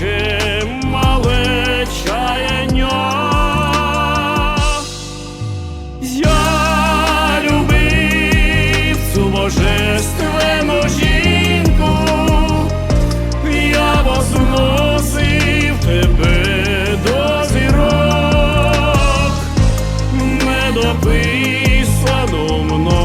ще мале чаяння. Я любив цю жінку, я возносив тебе до зірок, не дописано мною.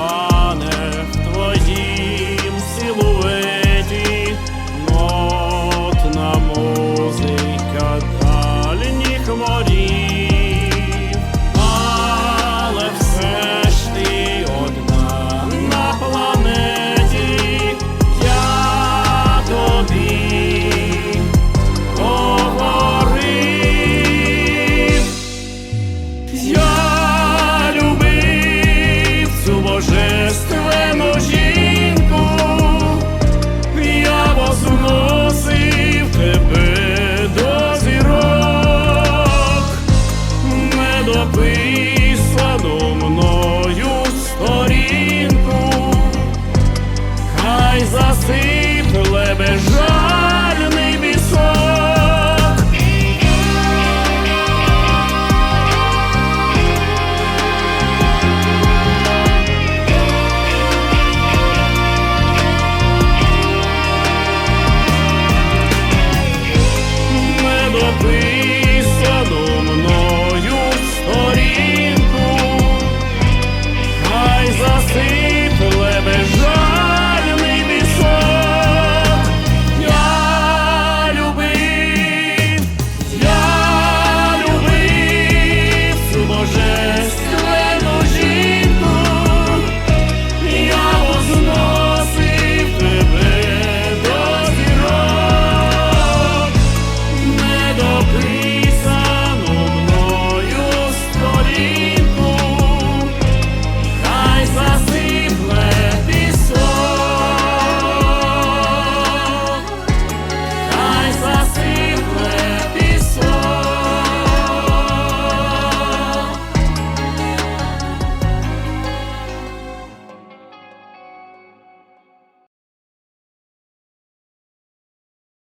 Oh.